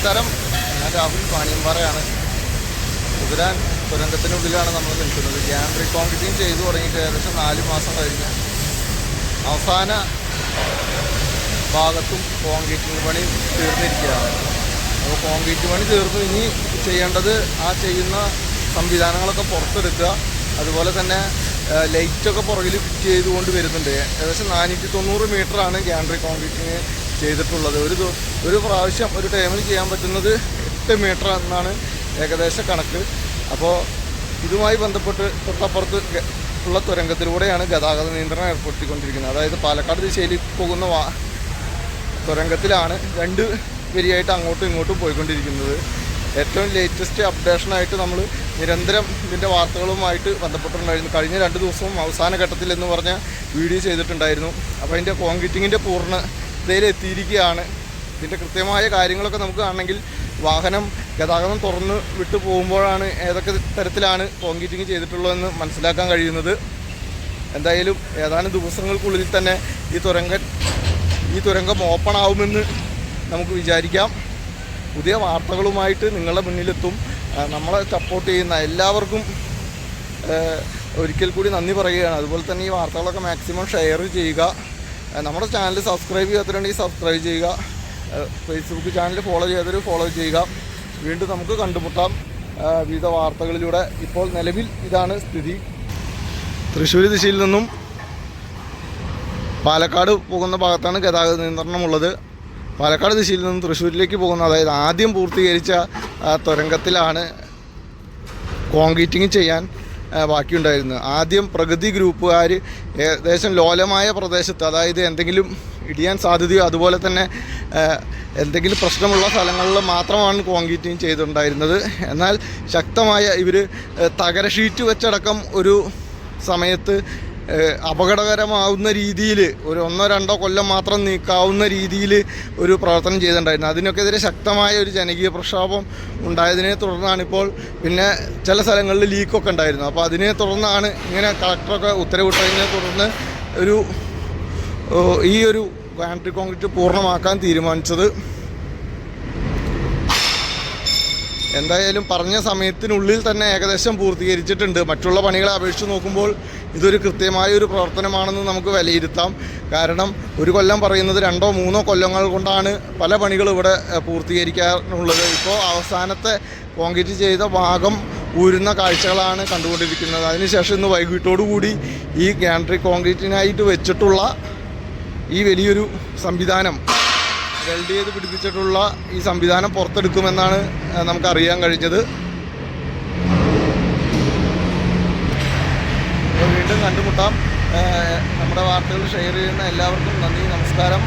നമസ്കാരം. ഞാൻ രാഹുൽ പാണിയമ്പാറയാണ് കുതിരാൻ തുരങ്കത്തിനുള്ളിലാണ് നമ്മൾ നിൽക്കുന്നത്. ഗ്യാൻഡ്രി കോൺക്രീറ്റിംഗ് ചെയ്തു തുടങ്ങിയിട്ട് ഏകദേശം നാല് മാസം കഴിഞ്ഞ് അവസാന ഭാഗത്തും കോൺക്രീറ്റിംഗ് പണി തീർന്നിരിക്കുകയാണ്. അപ്പോൾ കോൺക്രീറ്റ് പണി തീർന്നു. ഇനി ചെയ്യേണ്ടത് ആ ചെയ്യുന്ന സംവിധാനങ്ങളൊക്കെ പുറത്തെടുക്കുക. അതുപോലെ തന്നെ ലൈറ്റൊക്കെ പുറകിൽ ഫിറ്റ് ചെയ്തുകൊണ്ട് വരുന്നുണ്ട്. ഏകദേശം നാനൂറ്റി തൊണ്ണൂറ് മീറ്ററാണ് ഗ്യാൻഡ്രി കോൺക്രീറ്റിങ് ചെയ്തിട്ടുള്ളത്. ഒരു ഒരു പ്രാവശ്യം ഒരു ടൈമിൽ ചെയ്യാൻ പറ്റുന്നത് എട്ട് മീറ്റർ എന്നാണ് ഏകദേശ കണക്ക്. അപ്പോൾ ഇതുമായി ബന്ധപ്പെട്ട് തൊട്ടപ്പുറത്ത് ഉള്ള തുരങ്കത്തിലൂടെയാണ് ഗതാഗത നിയന്ത്രണം ഏർപ്പെടുത്തിക്കൊണ്ടിരിക്കുന്നത്. അതായത് പാലക്കാട് ദിശയിൽ പോകുന്ന വാ തുരങ്കത്തിലാണ് രണ്ട് വരിയായിട്ട് അങ്ങോട്ടും ഇങ്ങോട്ടും പോയിക്കൊണ്ടിരിക്കുന്നത്. ഏറ്റവും ലേറ്റസ്റ്റ് അപ്ഡേഷനായിട്ട് നമ്മൾ നിരന്തരം ഇതിന്റെ വാർത്തകളുമായിട്ട് ബന്ധപ്പെട്ടിട്ടുണ്ടായിരുന്നു. കഴിഞ്ഞ രണ്ട് ദിവസവും അവസാന ഘട്ടത്തിൽ എന്ന് പറഞ്ഞ വീഡിയോ ചെയ്തിട്ടുണ്ടായിരുന്നു. അപ്പോൾ അതിന്റെ കോൺക്രീറ്റിങ്ങിന്റെ എത്തിയിരിക്കുകയാണ് ഇതിന്റെ കൃത്യമായ കാര്യങ്ങളൊക്കെ നമുക്ക് കാണണമെങ്കിൽ വാഹനം ഗതാഗതം തുറന്ന് വിട്ടു പോകുമ്പോഴാണ് ഏതൊക്കെ തരത്തിലാണ് കോൺക്രീറ്റിങ് ചെയ്തിട്ടുള്ളതെന്ന് മനസ്സിലാക്കാൻ കഴിയുന്നത്. എന്തായാലും ഏതാനും ദിവസങ്ങൾക്കുള്ളിൽ തന്നെ ഈ തുരങ്കം ഈ തുരങ്കം ഓപ്പൺ ആവുമെന്ന് നമുക്ക് വിചാരിക്കാം. പുതിയ വാർത്തകളുമായിട്ട് നിങ്ങളുടെ മുന്നിലെത്തും. നമ്മളെ സപ്പോർട്ട് ചെയ്യുന്ന എല്ലാവർക്കും ഒരിക്കൽ കൂടി നന്ദി പറയുകയാണ്. അതുപോലെ തന്നെ ഈ വാർത്തകളൊക്കെ മാക്സിമം ഷെയർ ചെയ്യുക. നമ്മുടെ ചാനൽ സബ്സ്ക്രൈബ് ചെയ്യാത്തവരുണ്ടെങ്കിൽ സബ്സ്ക്രൈബ് ചെയ്യുക. ഫേസ്ബുക്ക് ചാനൽ ഫോളോ ചെയ്യാത്തവർ ഫോളോ ചെയ്യുക. വീണ്ടും നമുക്ക് കണ്ടുമുട്ടാം. വിവിധ വാർത്തകളിലൂടെ. ഇപ്പോൾ നിലവിൽ ഇതാണ് സ്ഥിതി. തൃശ്ശൂർ ദിശയിൽ നിന്നും പാലക്കാട് പോകുന്ന ഭാഗത്താണ് ഗതാഗത നിയന്ത്രണമുള്ളത്. പാലക്കാട് ദിശയിൽ നിന്നും തൃശ്ശൂരിലേക്ക് പോകുന്ന അതായത് ആദ്യം പൂർത്തീകരിച്ച തുരങ്കത്തിലാണ് കോൺക്രീറ്റിങ് ചെയ്യാൻ ബാക്കിയുണ്ടായിരുന്നത് ആദ്യം പ്രകൃതി ഗ്രൂപ്പുകാർ ഏകദേശം ലോലമായ പ്രദേശത്ത് അതായത് എന്തെങ്കിലും ഇടിയാൻ സാധ്യതയോ അതുപോലെ തന്നെ എന്തെങ്കിലും പ്രശ്നമുള്ള സ്ഥലങ്ങളിൽ മാത്രമാണ് കോൺക്രീറ്റിങ് ചെയ്തിട്ടുണ്ടായിരുന്നത് എന്നാൽ ശക്തമായ ഇവർ തകര ഷീറ്റ് വെച്ചടക്കം ഒരു സമയത്ത് അപകടകരമാവുന്ന രീതിയിൽ ഒരു ഒന്നോ രണ്ടോ കൊല്ലം മാത്രം നീക്കാവുന്ന രീതിയിൽ ഒരു പ്രവർത്തനം ചെയ്തിട്ടുണ്ടായിരുന്നു. അതിനൊക്കെതിരെ ശക്തമായ ഒരു ജനകീയ പ്രക്ഷോഭം ഉണ്ടായതിനെ തുടർന്നാണ് ഇപ്പോൾ പിന്നെ ചില സ്ഥലങ്ങളിൽ ലീക്കൊക്കെ ഉണ്ടായിരുന്നു. അപ്പോൾ അതിനെ തുടർന്നാണ് ഇങ്ങനെ കളക്ടറൊക്കെ ഉത്തരവിട്ടതിനെ തുടർന്ന് ഒരു ഈ ഒരു ഗാൻട്രി കോൺക്രീറ്റ് പൂർണമാക്കാൻ തീരുമാനിച്ചത്. എന്തായാലും പറഞ്ഞ സമയത്തിനുള്ളിൽ തന്നെ ഏകദേശം പൂർത്തീകരിച്ചിട്ടുണ്ട്. മറ്റുള്ള പണികളെ അപേക്ഷിച്ച് നോക്കുമ്പോൾ ഇതൊരു കൃത്യമായ ഒരു പ്രവർത്തനമാണെന്ന് നമുക്ക് വിലയിരുത്താം. കാരണം ഒരു കൊല്ലം പറയുന്നത് രണ്ടോ മൂന്നോ കൊല്ലങ്ങൾ കൊണ്ടാണ് പല പണികളും ഇവിടെ പൂർത്തീകരിക്കാറുള്ളത് ഇപ്പോൾ അവസാനത്തെ കോൺക്രീറ്റ് ചെയ്ത ഭാഗം ഊരുന്ന കാഴ്ചകളാണ് കണ്ടുകൊണ്ടിരിക്കുന്നത്. അതിനുശേഷം ഇന്ന് വൈകിട്ടോടു കൂടി ഈ ഗാൻട്രി കോൺക്രീറ്റിനായിട്ട് വെച്ചിട്ടുള്ള ഈ വലിയൊരു സംവിധാനം വെൽഡ് ചെയ്ത് പിടിപ്പിച്ചിട്ടുള്ള ഈ സംവിധാനം പുറത്തെടുക്കുമെന്നാണ് നമുക്കറിയാൻ കഴിഞ്ഞത് അപ്പോൾ വീണ്ടും കണ്ടുമുട്ടാം. നമ്മുടെ വാർത്തകൾ ഷെയർ ചെയ്യുന്ന എല്ലാവർക്കും നന്ദി നമസ്കാരം.